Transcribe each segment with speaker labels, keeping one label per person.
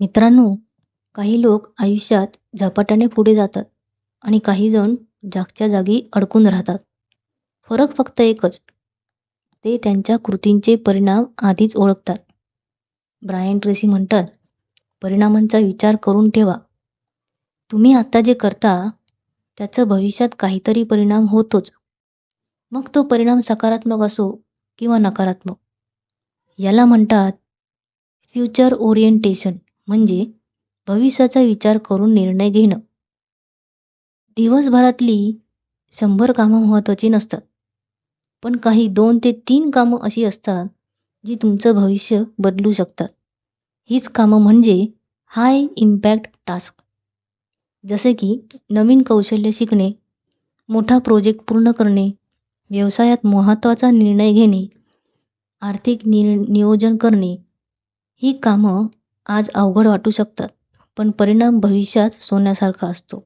Speaker 1: मित्रांनो काही लोक आयुष्यात झपाट्याने पुढे जातात आणि काही जण जागच्या जागी अडकून राहतात. फरक फक्त एकच ते त्यांच्या कृतींचे परिणाम आधीच ओळखतात. ब्रायन ट्रेसी म्हणतात परिणामांचा विचार करून ठेवा. तुम्ही आत्ता जे करता त्याचं भविष्यात काहीतरी परिणाम होतोच. मग तो परिणाम सकारात्मक असो किंवा नकारात्मक. याला म्हणतात फ्युचर ओरिएंटेशन. म्हणजे भविष्याचा विचार करून निर्णय घेणं. दिवसभरातली शंभर कामं महत्त्वाची नसतात. पण काही दोन ते तीन कामं अशी असतात जी तुमचं भविष्य बदलू शकतात. हीच कामं म्हणजे हाय इम्पॅक्ट टास्क जसे की नवीन कौशल्य शिकणे मोठा प्रोजेक्ट पूर्ण करणे व्यवसायात महत्त्वाचा निर्णय घेणे आर्थिक निर नियोजन करणे ही कामं आज अवघड वाटू शकतात पण परिणाम भविष्यात सोन्यासारखा असतो.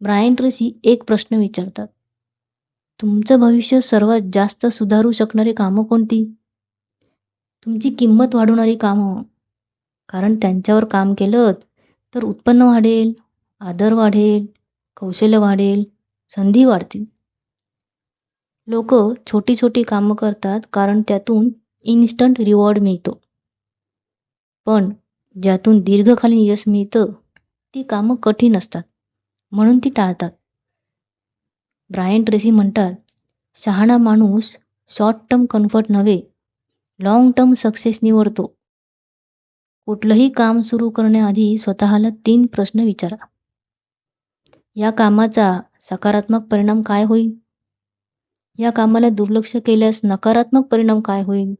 Speaker 1: ब्रायन ट्रेसी एक प्रश्न विचारतात. तुमचं भविष्य सर्वात जास्त सुधारू शकणारी कामं कोणती? तुमची किंमत वाढवणारी कामं. कारण त्यांच्यावर काम केलं तर उत्पन्न वाढेल आदर वाढेल कौशल्य वाढेल संधी वाढतील. लोक छोटी छोटी कामं करतात कारण त्यातून इन्स्टंट रिवॉर्ड मिळतो. पण ज्यातून दीर्घकालीन यश मिळतं ती कामं कठीण असतात म्हणून ती टाळतात. ब्रायन ट्रेसी म्हणतात शहाणा माणूस शॉर्ट टर्म कम्फर्ट नव्हे लाँग टर्म सक्सेस निवडतो. कुठलंही काम सुरू करण्याआधी स्वतःला तीन प्रश्न विचारा. या कामाचा सकारात्मक परिणाम काय होईल? या कामाला दुर्लक्ष केल्यास नकारात्मक परिणाम काय होईल?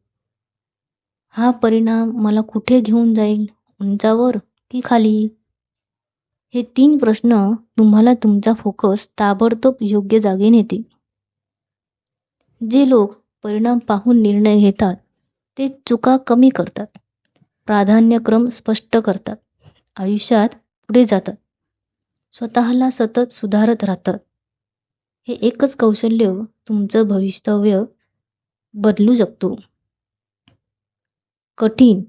Speaker 1: हा परिणाम मला कुठे घेऊन जाईल? उंचावर की खाली? हे तीन प्रश्न तुम्हाला तुमचा फोकस ताबडतोब योग्य जागे नेतील जे लोक परिणाम पाहून निर्णय घेतात ते चुका कमी करतात. प्राधान्यक्रम स्पष्ट करतात. आयुष्यात पुढे जातात. स्वतःला सतत सुधारत राहतात. हे एकच कौशल्य तुमचं भविष्यव्य बदलू शकतो. कठीण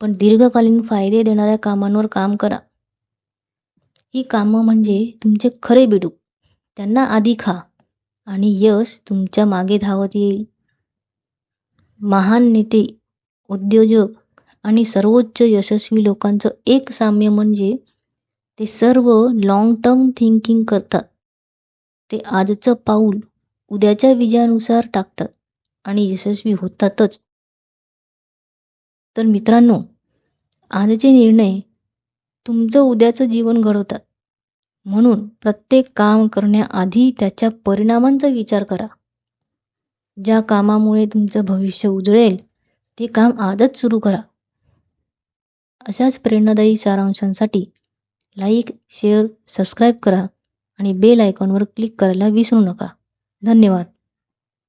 Speaker 1: पण दीर्घकालीन फायदे देणाऱ्या कामांवर काम करा. ही कामं म्हणजे तुमचे खरे बिडू. त्यांना आधी खा आणि यश तुमच्या मागे धावत येईल. महान नेते उद्योजक आणि सर्वोच्च यशस्वी लोकांचं एक साम्य म्हणजे ते सर्व लाँग टर्म थिंकिंग करतात. ते आजचं पाऊल उद्याच्या विजयानुसार टाकतात आणि यशस्वी होतातच. तर मित्रांनो आजचे निर्णय तुमचं उद्याचं जीवन घडवतात. म्हणून प्रत्येक काम करण्याआधी त्याच्या परिणामांचा विचार करा. ज्या कामामुळे तुमचं भविष्य उजळेल ते काम आजच सुरू करा. अशाच प्रेरणादायी सारांशांसाठी लाईक शेअर सबस्क्राईब करा आणि बेल आयकॉनवर क्लिक करायला विसरू नका. धन्यवाद.